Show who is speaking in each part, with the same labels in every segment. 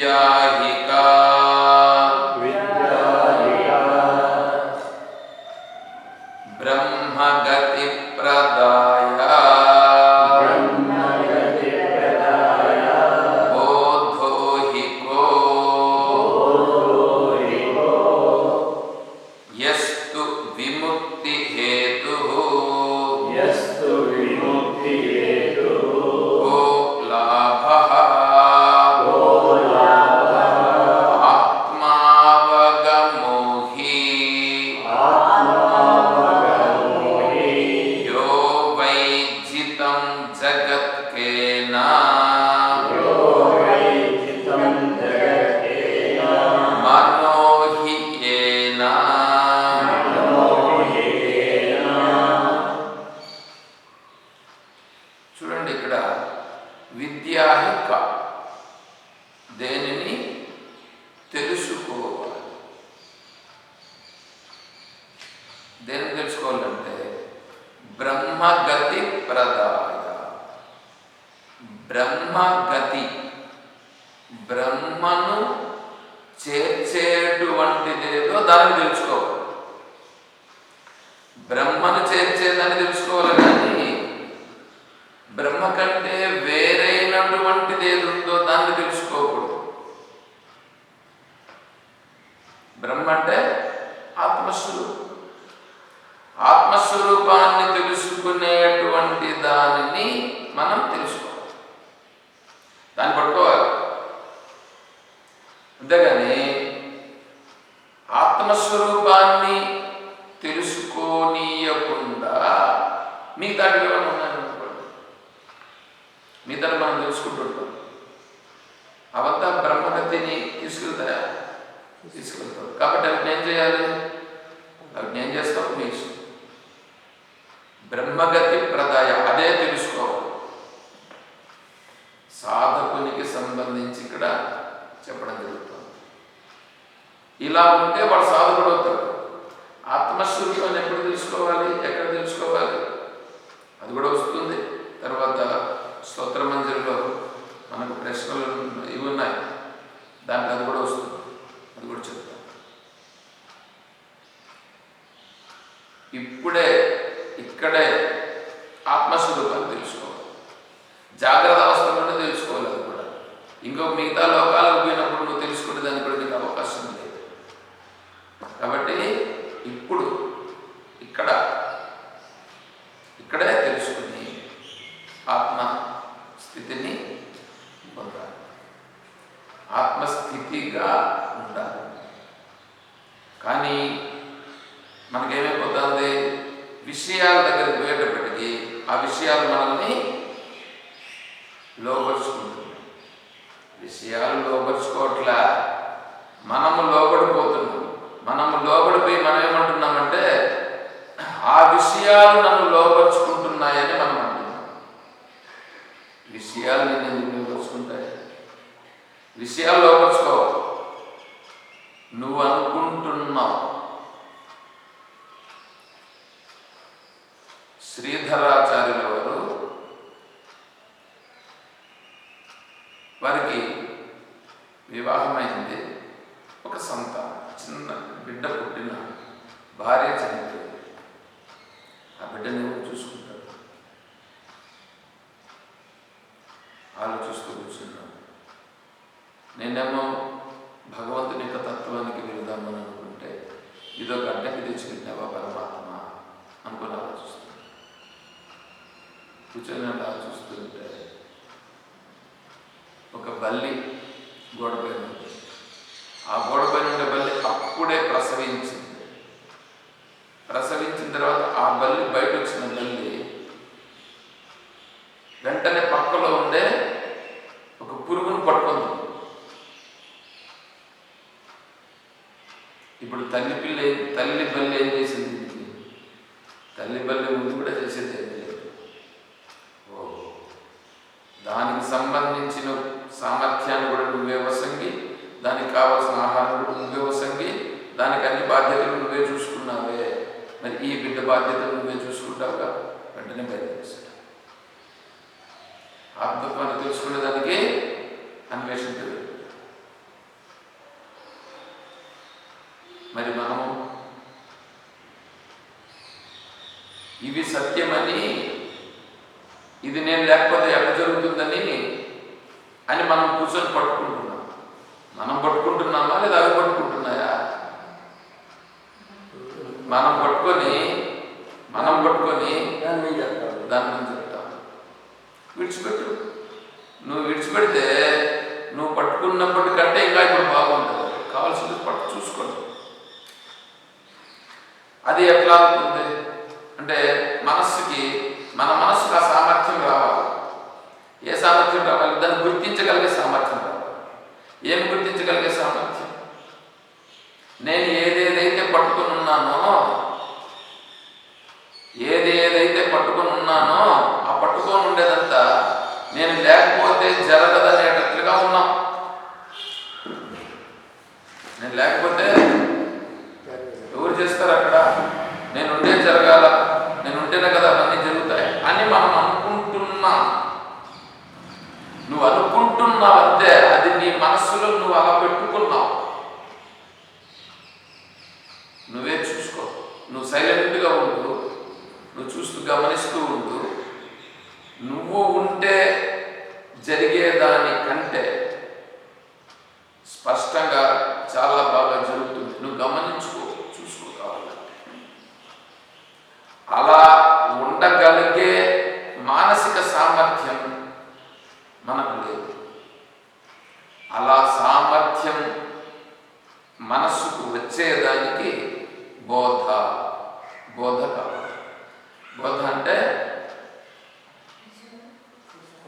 Speaker 1: Yeah. ఆత్మస్వరూపాన్ని తెలుసుకోనీయకుండా మీ వివరణ ఉన్నాయనుకోండి దాన్ని మనం తెలుసుకుంటుంటాం. అవంతా బ్రహ్మగతిని తీసుకెళ్తాయా? తీసుకెళ్తాం. కాబట్టి అవి నేను చేయాలి. అవి నేను చేస్తాం మీ ఇష్టం. బ్రహ్మగతి ప్రదాయ అదే తెలుసుకోవాలి. సాధకునికి సంబంధించి ఇక్కడ చెప్పడం జరుగుతుంది. ఇలా ఉంటే వాడు సాధకుడు అవుతాడు. ఆత్మస్వరూపాన్ని ఎప్పుడు తెలుసుకోవాలి? ఎక్కడ తెలుసుకోవాలి? అది కూడా వస్తుంది. తర్వాత స్తోత్ర మందిరంలో మనకు ప్రశ్నలు ఇవి ఉన్నాయి. దానికి అది కూడా వస్తుంది. అది కూడా చెప్తాం ఇప్పుడే ఇక్కడే ఆత్మస్వరూపాన్ని తెలుసుకోవాలి. జాగ్రత్త అవసరం కూడా తెలుసుకోవాలి అది కూడా. ఇంకో మిగతా లోకాలకు పోయినప్పుడు నువ్వు తెలుసుకుంటే దాన్ని కూడా వివాహమైంది. ఒక సంతానం చిన్న బిడ్డ పుట్టిన భార్య చనిపోయింది. తల్లి పిల్ల తల్లి బల్లి ఏం చేసింది? తల్లి బల్లి ముందు కూడా చేసేది. లేదు ఓ. దానికి సంబంధించిన సామర్థ్యాన్ని కూడా నువ్వే వసంగి దానికి కావాల్సిన ఆహారం కూడా నువ్వే వసంగి దానికి అన్ని బాధ్యతలు నువ్వే చూసుకున్నావే. మరి ఈ బిడ్డ బాధ్యతలు నువ్వే చూసుకుంటావుగా? వెంటనే బయట ఆత్మత్వాన్ని తెలుసుకునే దానికి అన్వేషణ తెలియదు మరి మనము ఇవి సత్యమని ఇది నేను లేకపోతే ఎట్లా జరుగుతుందని అని మనం కూర్చొని పట్టుకుంటున్నాం. మనం పట్టుకుంటున్నామా లేదా అవి పట్టుకుంటున్నాయా? మనం పట్టుకొని మనం పట్టుకొని
Speaker 2: దాని మీద
Speaker 1: దాని చెప్తాం. విడిచిపెట్టు. నువ్వు విడిచిపెడితే నువ్వు పట్టుకున్నప్పటికంటే ఇంకా ఇప్పుడు బాగుంటుంది. కావాల్సింది పట్టు చూసుకోండి. అది ఎట్లా అవుతుంది? అంటే మనస్సుకి మన మనస్సుకు ఆ సామర్థ్యం రావాలి. ఏ సామర్థ్యం రావాలి? దాన్ని గుర్తించగలిగే సామర్థ్యం రావాలి. ఏం గుర్తించగలిగే సామర్థ్యం? నేను ఏదేదైతే పట్టుకుని ఉన్నానో ఏది ఏదైతే పట్టుకొని ఉన్నానో ఆ పట్టుకొని ఉండేదంతా నేను లేకపోతే జరగదనేటట్లుగా ఉన్నాం. నేను లేకపోతే ఎవరు చేస్తారు అక్కడ? నేను ఉండేది జరగాల నేను కదా అవన్నీ జరుగుతాయి. అని మనం అనుకుంటున్నాం. నువ్వు అనుకుంటున్నావు అంతే అది నీ మనస్సులో నువ్వు అలా పెట్టుకున్నావు. నువ్వే చూసుకో. నువ్వు సైలెంట్గా ఉండు. నువ్వు చూస్తూ గమనిస్తూ ఉండు. నువ్వు ఉంటే జరిగేదానికంటే కంటే స్పష్టంగా చాలా బాగా జరుగుతుంది నువ్వు గమనించుకో చూసుకో కావాలంటే అలా ఉండగలిగే మానసిక సామర్థ్యం మనకు లేదు అలా సామర్థ్యం మనస్సుకు వచ్చేదానికి బోధ బోధ కావాలి బోధ అంటే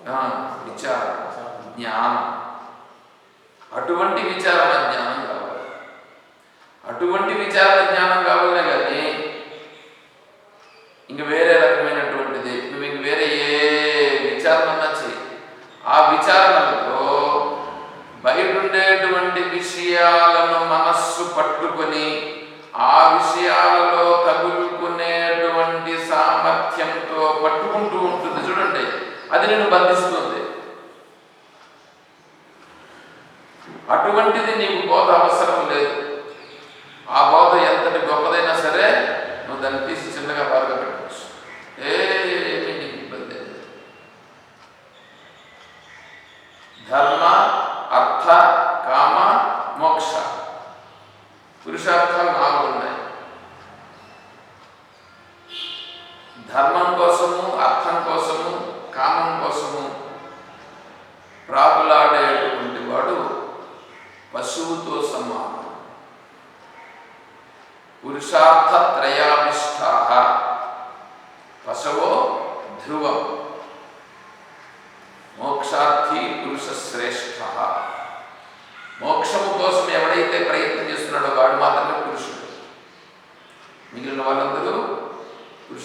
Speaker 1: ఆ, విచారం జ్ఞానం అటువంటి విచారణ జ్ఞానం కావాలి అటువంటి విచారణ జ్ఞానం కావాలనే కానీ ఇంక వేరే రకమైనటువంటిది నువ్వు ఇంక వేరే ఏ విచారణ చేయి ఆ విచారణలతో బయట ఉండేటువంటి విషయాలను మనస్సు పట్టుకొని ఆ విషయాలలో తగులుకునేటువంటి సామర్థ్యంతో పట్టుకుంటూ ఉంటుంది చూడండి అది నేను బంధిస్తుంది. అటువంటిది నీకు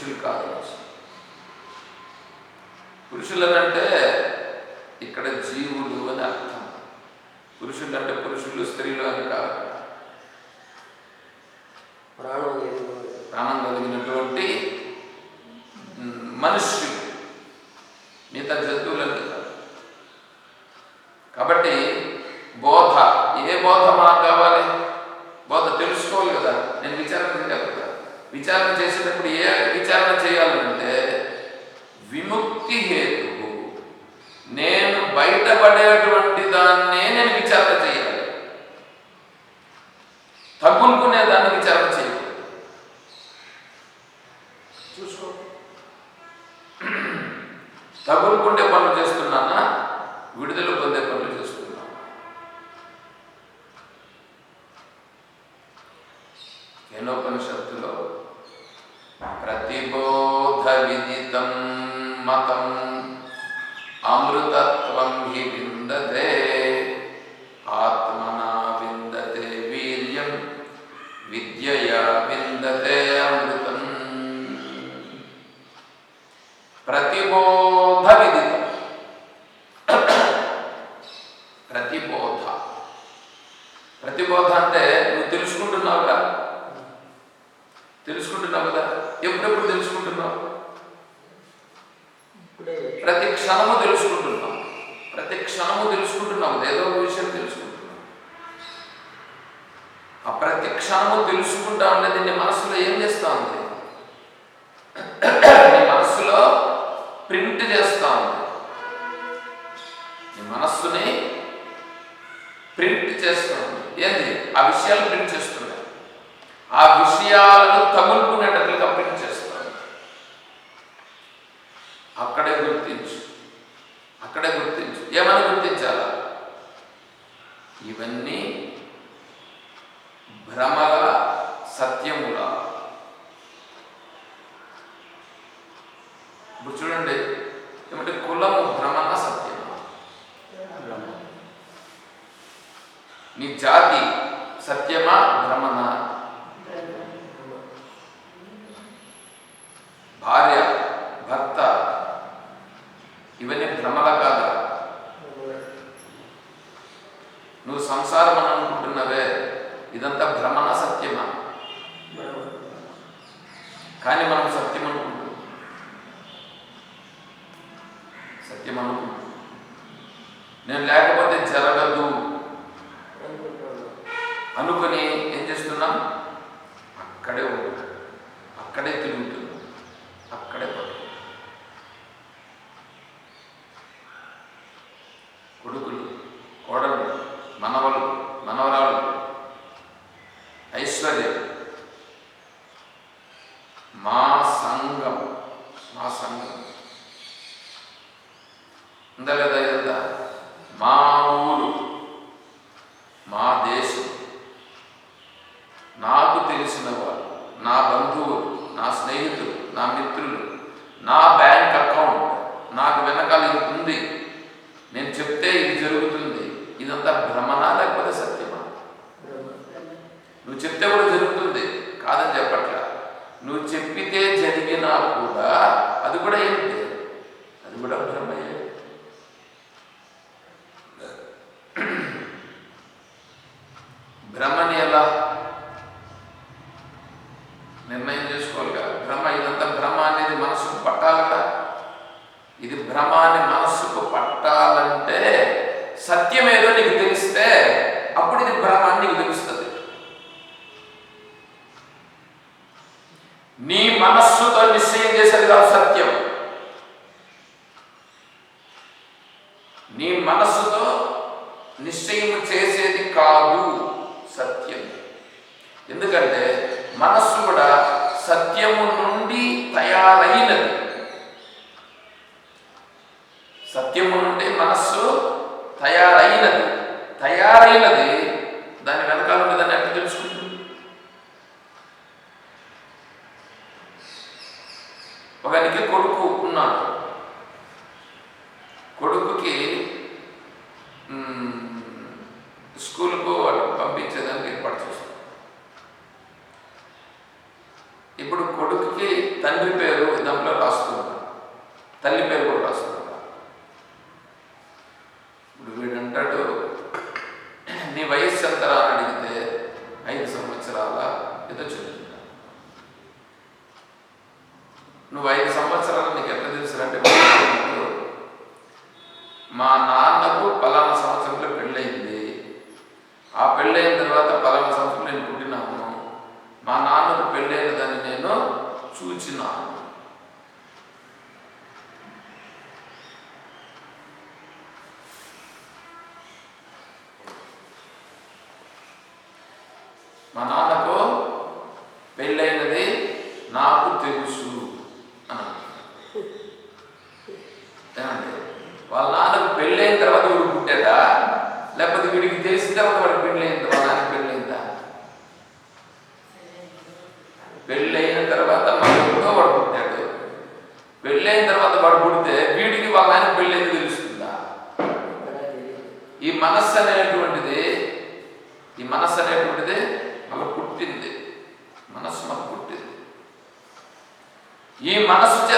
Speaker 1: పురుషులు కాదు పురుషులనంటే ఇక్కడ జీవులు అని అర్థం. పురుషులు అంటే పురుషులు స్త్రీలు అని కాదు.
Speaker 2: ప్రాణం
Speaker 1: ప్రాణం కలిగినటువంటి మనుష్యులు మిగతా జంతువులన్నీ కాదు కాబట్టి బోధ ఏ బోధ మనకు కావాలి బోధ తెలుసుకోవాలి కదా నేను విచారణ చేయాలి కదా విచారణ చేసేటప్పుడు ఏ విచారణ చేయాలంటే విముక్తి హేతు నేను బయటపడేటువంటి దాన్నే నేను విచారణ చేయాలి తగ్గులుకునే దాన్ని విచారణ చేయాలి చూసుకో తగులుకుండే పనులు చేస్తున్నానా విడుదల పొందే పనులు చేస్తున్నా కేనోపనిషత్తులో ప్రతిబోధ విదితం మతం అమృతత్వ క్షణము తెలుసుకుంటున్నాము ఏదో ఒక విషయం తెలుసుకుంటున్నాం ఆ ప్రతి క్షణము తెలుసుకుంటా ఉండేది నీ మనసులో ఏం చేస్తా ఉంది? నీ మనస్సులో ప్రింట్ చేస్తా ఉంది. నీ మనస్సుని ప్రింట్ చేస్తుంది ఏంది? ఆ విషయాలు ప్రింట్ చేస్తున్నాయి ఆ విషయాలను తగులుకునేటట్లుగా ప్రింట్ చేస్తుంది అక్కడే గుర్తించు. అక్కడే గుర్తించు. ఏమని గుర్తించాలా? ఇవన్నీ భ్రమల సత్యముల. ఇప్పుడు చూడండి ఏమంటే కులము భ్రమణ సత్యము. నీ జాతి సత్యమా భ్రమణ భార్య భర్త ఇవన్నీ భ్రమల కాదు. నువ్వు సంసారం అని అనుకుంటున్నావే ఇదంతా భ్రమణ సత్యమా? కానీ మనం సత్యం అనుకుంటున్నాం. సత్యం నేను లేకపోతే జరగదు. అనుకుని ఏం చేస్తున్నాం? అక్కడే ఉంటాం అక్కడే తిరుగు జీవితే జరిగినా కూడా అది కూడా ఏంటి అది కూడా బ్రహ్మయే మా నాన్నకు పెళ్ళైన mana suci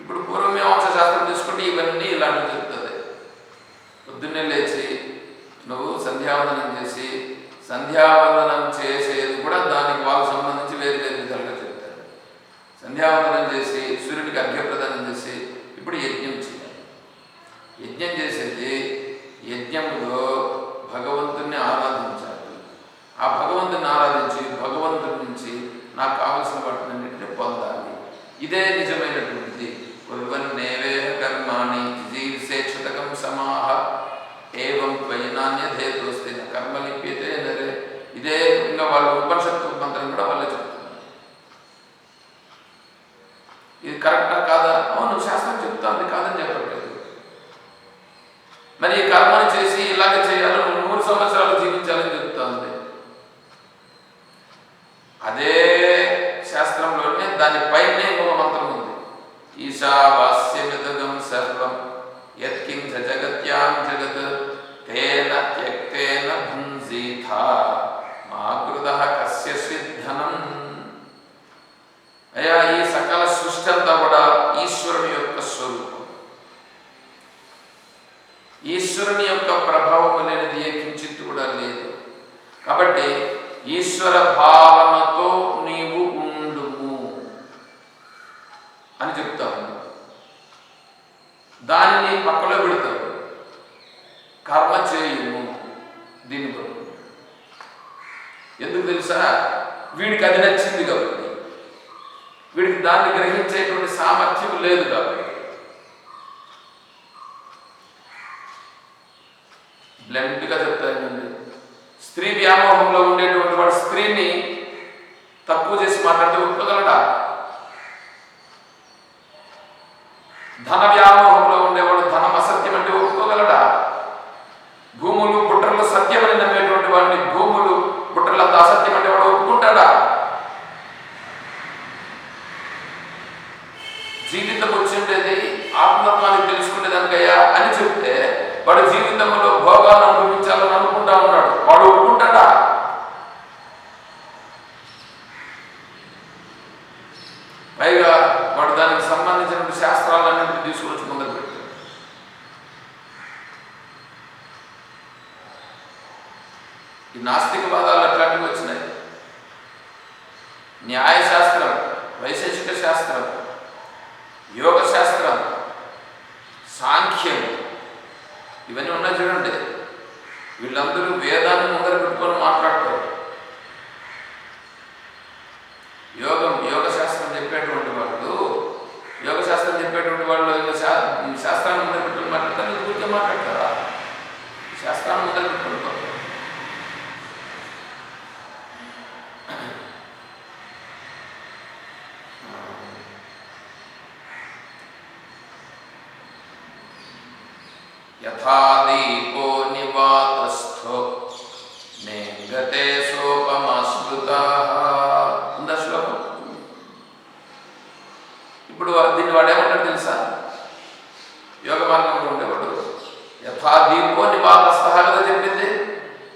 Speaker 1: ఇప్పుడు పూర్వమీమాంస శాస్త్రం తీసుకుంటే ఇవన్నీ ఇలాంటివి చెప్తుంది పొద్దున్నే లేచి నువ్వు సంధ్యావందనం చేసి సంధ్యావందనం చేసేది కూడా దానికి వాళ్ళకి సంబంధించి వేరు వేరు విధాలుగా చెప్తారు సంధ్యావందనం చేసి సూర్యుడికి అర్ఘ్యప్రదానం చేసి ఇప్పుడు యజ్ఞం చేయాలి. యజ్ఞం చేసేది యజ్ఞంలో భగవంతుణ్ణి ఆరాధించాలి. ఆ భగవంతుని ఆరాధించి భగవంతుడి నుంచి నాకు కావలసిన వాటినన్నింటినీ పొందాలి. ఇదే నిజమైన ఇంకా వాళ్ళ ఉపనిషత్తు మంత్రం కూడా వాళ్ళే చెప్తున్నారు. ఇది కరెక్టా కాదా? అవును శాస్త్రం చెప్తాంది కాదని చెప్పట్లేదు. మరి ఈ కర్మని చేసి ఇలాగే చేయాలి మూడు నూరు సంవత్సరాలు జీవించాలని చెప్తాంది. అదే శాస్త్రంలోనే దాని పైనే ఇంకొక మంత్రం ఉంది. ఈశావాస్యమిదగం సర్వం యత్కించ జగత్యాం ఈశ్వరుని యొక్క ప్రభావం అనేది ఏ కించిత్ కూడా లేదు. కాబట్టి ఈశ్వర భావనతో నీవు ఉండుము అని చెప్తాము దానిని పక్కలో పెడతాడు కర్మ చేయుము దీని ఎందుకు తెలుసా? వీడికి అది నచ్చింది కాబట్టి. వీడికి దాన్ని గ్రహించేటువంటి సామర్థ్యం లేదు కాబట్టి. బ్లెంట్గా చెప్తానండి స్త్రీ వ్యామోహంలో ఉండేటువంటి వాడు స్త్రీని తక్కువ చేసి మాట్లాడితే ఒప్పుకోగలడా ధన వ్యామోహంలో ఉండేవాడు ధనం అసత్యం అంటే ఒప్పుకోగలడా భూములు బుట్టలు సత్యమని నమ్మేటువంటి వాడిని భూములు బుట్టలంతా అసత్యం అంటే వాడు ఒప్పుకుంటాడా? జీవితం వచ్చిండేది ఆత్మత్వాన్ని తెలుసుకునేదానికయ్యా అని చెప్పు వాడు జీవితంలో భోగాలను అనుభవించాలని అనుకుంటా ఉన్నాడు. వాడు ఒప్పుకుంటాడా? పైగా వాడు దానికి సంబంధించిన శాస్త్రాలన్నింటినీ తీసుకొచ్చి ముందుకు పెట్టాడు ఈ నాస్తికవాదాలు అట్లాంటివి వచ్చినాయి? న్యాయశాస్త్రం వైశేషిక శాస్త్రం యోగ శాస్త్రం సాంఖ్యం ఇవన్నీ ఉన్నాయి చూడండి. వీళ్ళందరూ వేదాన్ని ముందర పెట్టుకొని మాట్లాడతారు యోగం యోగ శాస్త్రం చెప్పేటువంటి వాళ్ళు యథా దీపో నివాతస్థో నేంగతే సోపమాశ్రుత ఉందా శ్లోకం ఇప్పుడు దీన్ని వాడు ఏమంటాడు తెలుసా యోగ మార్గంలో ఉండేవాడు యథా దీపో నివాతస్థ కదా చెప్పింది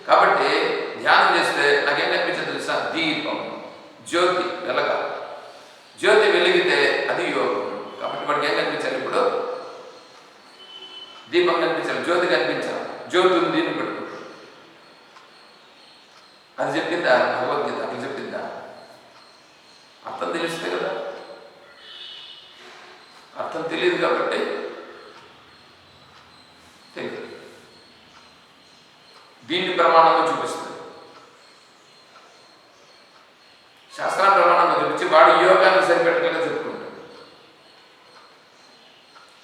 Speaker 1: కాబట్టి ధ్యానం చేస్తే నాకేం కనిపించదు తెలుసా దీపం జ్యోతి వెలగ జ్యోతి వెలిగితే అది యోగం కాబట్టి వాడికి ఏం కనిపించాలి ఇప్పుడు దీపం కనిపించాలి జ్యోతి కనిపించాలి. జ్యోతి ఉంది అని పెట్టుకుంటాడు అది చెప్పిందా భగవద్గీత అట్లా చెప్పిందా అర్థం తెలిస్తే కదా అర్థం తెలియదు కాబట్టి తెలియదు దీన్ని ప్రమాణంగా చూపిస్తుంది శాస్త్రాన్ని ప్రమాణంగా చూపించి వాడు యోగాన్ని సరిపెట్టకుండా చెప్పుకుంటాడు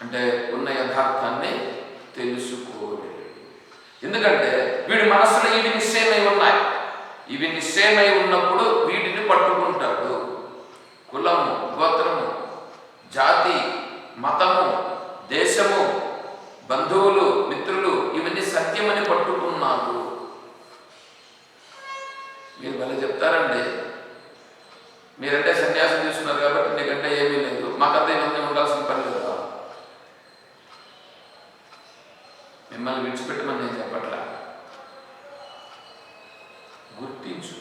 Speaker 1: అంటే ఉన్న యథార్థాన్ని తెలుసుకోలేడు ఎందుకంటే వీడి మనసులో ఇవి నిశ్చయమై ఉన్నాయి ఇవి నిశ్చయమై ఉన్నప్పుడు వీటిని పట్టుకుంటాడు కులము గోత్రము జాతి మతము దేశము బంధువులు మిత్రులు ఇవన్నీ సత్యమని పట్టుకున్నారు మీరు భలే చెప్తారండి మీరంటే సన్యాసం తీసుకున్నారు కాబట్టి నీకంటే ఏమీ లేదు మాకంతా ఇవన్నీ ఉండాల్సిన పని లేదా మిమ్మల్ని విడిచిపెట్టమని నేను చెప్పట్లా గుర్తించు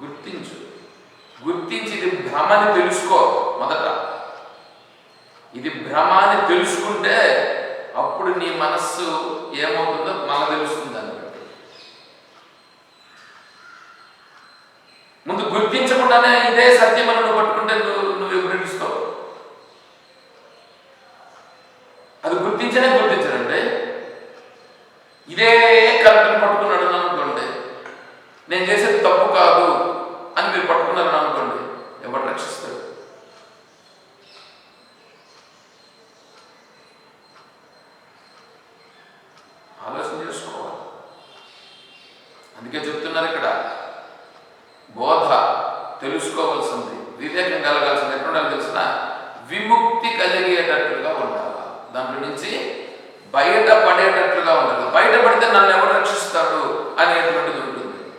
Speaker 1: గుర్తించు గుర్తించి ఇది భ్రమని తెలుసుకో మొదట ఇది భ్రమ అని తెలుసుకుంటే అప్పుడు నీ మనస్సు ఏమవుతుందో మనకు తెలుస్తుంది దాన్ని బట్టి ముందు గుర్తించకుండానే ఇదే సత్యం అని నువ్వు పట్టుకుంటే నువ్వు నువ్వు విభజిస్తావు అది గుర్తించనే గుర్తించడండి ఇదే కరెక్ట్ని పట్టుకున్నాడు అనుకోండి నేను చేసేది తప్పు కాదు అని మీరు పట్టుకున్నారని అనుకోండి ఎవరు రక్షిస్తాడు ఆలోచన చేసుకోవాలి అందుకే చెప్తున్నారు ఇక్కడ. బోధ తెలుసుకోవాల్సింది వివేకం కలగాల్సింది ఎక్కడ తెలిసిన విముక్తి కలిగేటట్లుగా ఉండాలి? దాంట్లో నుంచి బయట పడేటట్లుగా ఉండాలి? బయటపడితే నన్ను ఎవరు రక్షిస్తాడు అనేటువంటిది ఉంటుంది.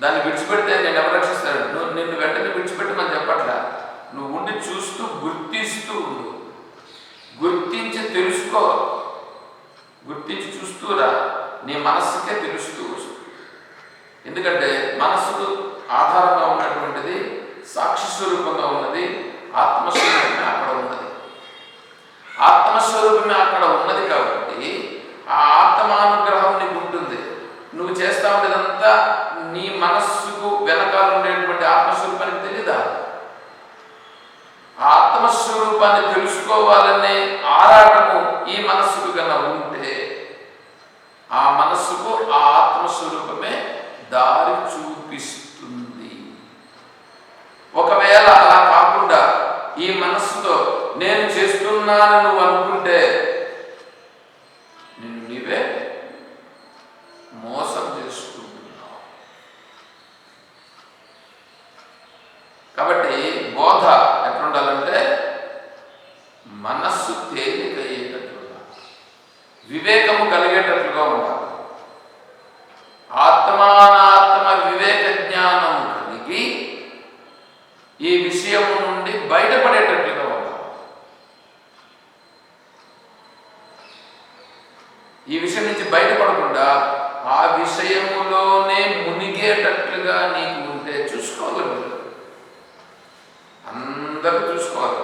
Speaker 1: దాన్ని విడిచిపెడితే నేను ఎవరు రక్షిస్తాడు నువ్వు నిన్ను వెంటనే విడిచిపెట్టమని చెప్పట్లా? నువ్వు ఉండి చూస్తూ గుర్తిస్తూ ఉండు. గుర్తించి తెలుసుకో. గుర్తించి చూస్తూరా నీ మనస్సుకే తెలుస్తూ ఎందుకంటే మనస్సుకు ఆధారంగా ఉన్నటువంటిది సాక్షి స్వరూపంగా ఉన్నది ఆత్మస్వరూపమే అక్కడ ఉన్నది. ఆత్మస్వరూపమే అక్కడ ఉన్నది కాబట్టి ఆ ఆత్మానుగ్రహం నీకు ఉంటుంది. నువ్వు చేస్తా ఉండేదంతా నీ మనస్సుకు వెనకాల ఉండేటువంటి ఆత్మస్వరూపానికి తెలీదా? ఆత్మస్వరూపాన్ని తెలుసుకోవాలనే ఆరాటము ఈ మనస్సుకు కన్నా ఉంటే ఆ మనస్సుకు ఆ ఆత్మస్వరూపమే దారి చూపిస్తుంది. ఒకవేళ అలా కాకుండా ఈ మనస్సుతో నేను చేస్తున్నాను నువ్వు అనుకుంటే నిన్ను నీవే మోసం చేసుకుంటున్నావు కాబట్టి బోధ ఎట్లుండాలంటే మనస్సు తేలిక వివేకము కలిగేటట్లుగా ఉండాలి. ఆత్మానాత్మ వివేక జ్ఞానం కలిగి ఈ విషయము నుండి బయటపడేటట్లుగా ఉండాలి. ఈ విషయం నుంచి బయటపడకుండా ఆ విషయములోనే మునిగేటట్లుగా నీకు ఉంటే చూసుకోగలరు అందరూ చూసుకోవాలి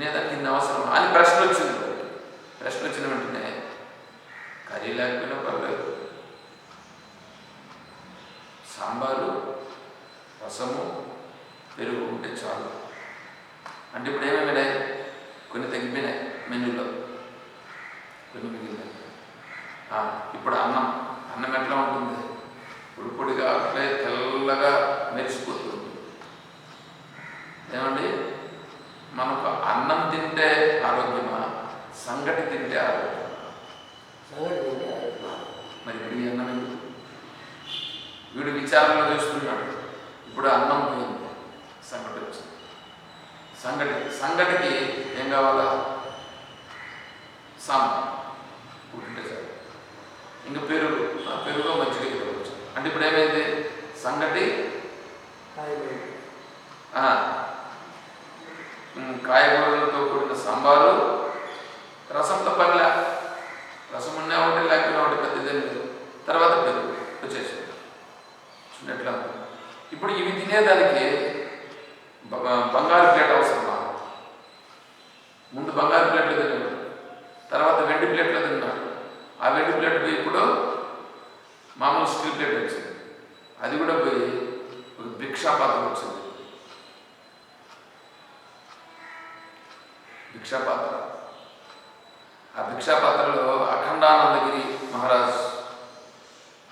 Speaker 1: తినేదానికి ఇన్ని అవసరమా అని ప్రశ్న వచ్చింది వాడికి. ప్రశ్న వచ్చిన వెంటనే కర్రీ లేకపోయినా పర్లేదు సాంబారు రసము పెరుగు ఉంటే చాలు అంటే ఇప్పుడు ఏమేమినాయి కొన్ని తగ్గిపోయినాయి మెనూలో కొన్ని మిగిలినాయి ఆ, ఇప్పుడు అన్నం అన్నం ఎట్లా ఉంటుంది పొడి పొడిగా అట్లే తెల్లగా మెరిసిపోతుంది ఏమండి మనకు అన్నం తింటే ఆరోగ్యమా సంగటి తింటే ఆరోగ్యమా
Speaker 2: సంగతి తింటే ఆరోగ్యం.
Speaker 1: మరి ఇప్పుడు ఈ అన్నం ఎందుకు వీడు విచారంలో చూస్తున్నాడు ఇప్పుడు అన్నం పోయింది సంగటి వచ్చింది సంగటి సంగటికి ఏం కావాలా సాంబార్ ఉంటే చాలు ఇంకా పెరుగు ఆ పెరుగు మజ్జిగ ఇవ్వచ్చు అంటే ఇప్పుడు ఏమైంది సంగటి
Speaker 2: కాయలు
Speaker 1: ఆ, ఉమ్, కాయగూరలతో కూడిన సాంబారు రసంతో పనిలే రసం ఉన్నా ఒకటి లేకపోయినా ఒకటి పెద్దదే లేదు. తర్వాత పెరుగు వచ్చేసింది. చూడండి ఎట్లా ఇప్పుడు ఇవి తినేదానికి బంగారు ప్లేట్ అవసరమా? ముందు బంగారు ప్లేట్లు తిన్నాడు తర్వాత వెండి ప్లేట్లు తిన్నాడు ఆ వెండి ప్లేట్ పోయి ఇప్పుడు మామూలు స్టీల్ ప్లేట్ వచ్చింది. అది కూడా పోయి ఒక భిక్షా పాత్ర వచ్చింది. భిక్షాపాత్ర. ఆ భిక్షాపాత్రలో అఖండానందగిరి మహారాజ్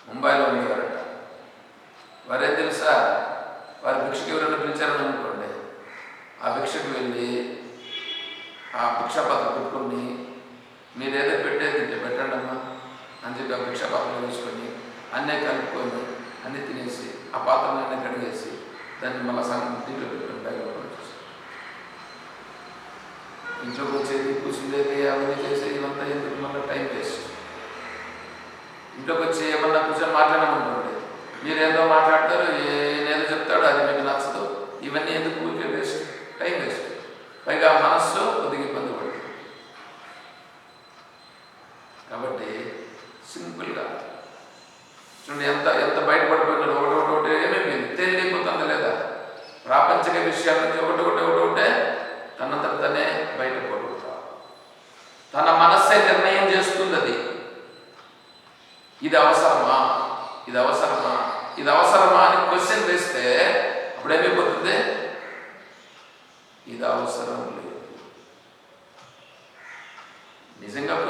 Speaker 1: ముంబైలో ఉండేవారట. వారేం తెలుసా? వారి భిక్షకు ఎవరైనా పిలిచారని అనుకోండి. ఆ భిక్షకు వెళ్ళి ఆ భిక్షాపాత్ర పెట్టుకొని మీరు పెట్టేది పెట్టండి అమ్మా అని చెప్పి ఆ భిక్షా తీసుకొని అన్నీ కలుపుకొని అన్నీ తినేసి ఆ పాత్రని అన్నీ కడిగేసి దాన్ని మళ్ళీ సంగతి దీంట్లో పెట్టుకొని ఇంట్లోకి వచ్చేది కూర్చుండేది అవన్నీ చేసేది ఇవంతా ఎందుకు మన టైం వేస్ట్ ఇంట్లోకి వచ్చి ఏమన్నా కూర్చొని మాట్లాడమనుకోండి మీరు ఏదో మాట్లాడతారు ఏదో చెప్తాడో అది మీకు నచ్చదు. ఇవన్నీ ఎందుకు ఊరికే వేస్ట్ టైం వేస్ట్ పైగా మనస్సు కొద్దిగా ఇబ్బంది పడుతుంది. కాబట్టి సింపుల్గా చూడండి ఎంత ఎంత బయటపడిపోయినాడు ఒకటి ఒకటి ఒకటి ఏమేమి తెలియకపోతుంది లేదా? ప్రాపంచిక విషయాల నుంచి ఒకటి ఒకటి ఒకటి ఒకటే తనంతట తనే బయటపడుతా తన మనస్సే నిర్ణయం చేస్తుంది అది ఇది అవసరమా? ఇది అవసరమా? ఇది అవసరమా అని క్వశ్చన్ వేస్తే అప్పుడేమైపోతుంది ఇది అవసరం లేదు. నిజంగా